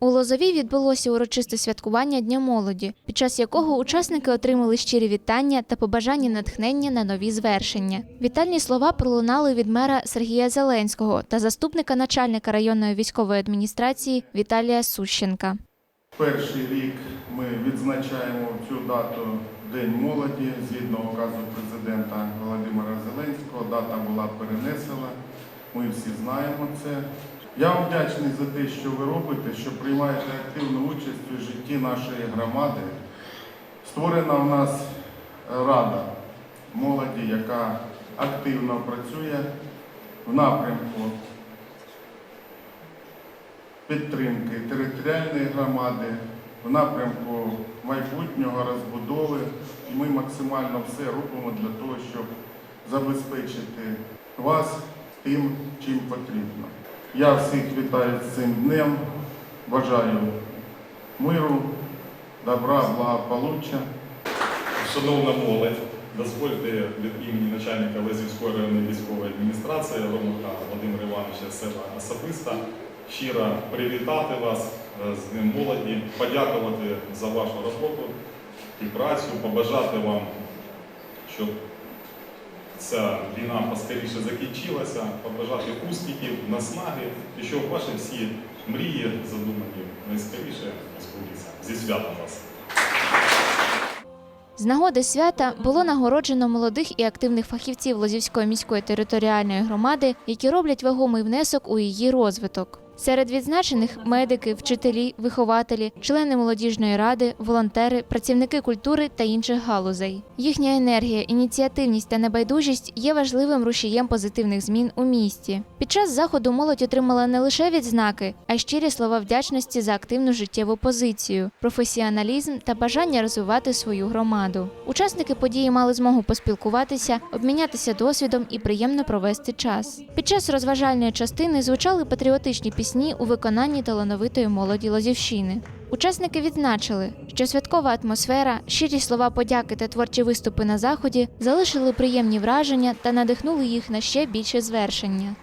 У Лозові відбулося урочисте святкування Дня молоді, під час якого учасники отримали щирі вітання та побажання натхнення на нові звершення. Вітальні слова пролунали від мера Сергія Зеленського та заступника начальника районної військової адміністрації Віталія Сущенка. Перший рік ми відзначаємо цю дату День молоді згідно указу президента Володимира Зеленського. Дата була перенесена. Ми всі знаємо це. Я вам вдячний за те, що ви робите, що приймаєте активну участь у житті нашої громади. Створена у нас рада молоді, яка активно працює в напрямку підтримки територіальної громади, в напрямку майбутнього розбудови. І ми максимально все робимо для того, щоб забезпечити вас тим, чим потрібно. Я всіх вітаю з цим днем. Бажаю миру, добра, благополуччя. Шановна молодь, дозвольте від імені начальника Лезівської районної військової адміністрації Ромука Володимира Івановича себе особисто щиро привітати вас е, з Днем молоді, подякувати за вашу роботу і працю, побажати вам, щоб ця війна поскоріше закінчилася, побажати успіхів, наснаги і щоб ваші всі мрії задумані найскоріше збулися. Зі святом вас! З нагоди свята було нагороджено молодих і активних фахівців Лозівської міської територіальної громади, які роблять вагомий внесок у її розвиток. Серед відзначених медики, вчителі, вихователі, члени молодіжної ради, волонтери, працівники культури та інших галузей. Їхня енергія, ініціативність та небайдужість є важливим рушієм позитивних змін у місті. Під час заходу молодь отримала не лише відзнаки, а й щирі слова вдячності за активну життєву позицію, професіоналізм та бажання розвивати свою громаду. Учасники події мали змогу поспілкуватися, обмінятися досвідом і приємно провести час. Під час розважальної частини звучали патріотичні пісні у виконанні талановитої молоді Лозівщини. Учасники відзначили, що святкова атмосфера, щирі слова подяки та творчі виступи на заході залишили приємні враження та надихнули їх на ще більше звершення.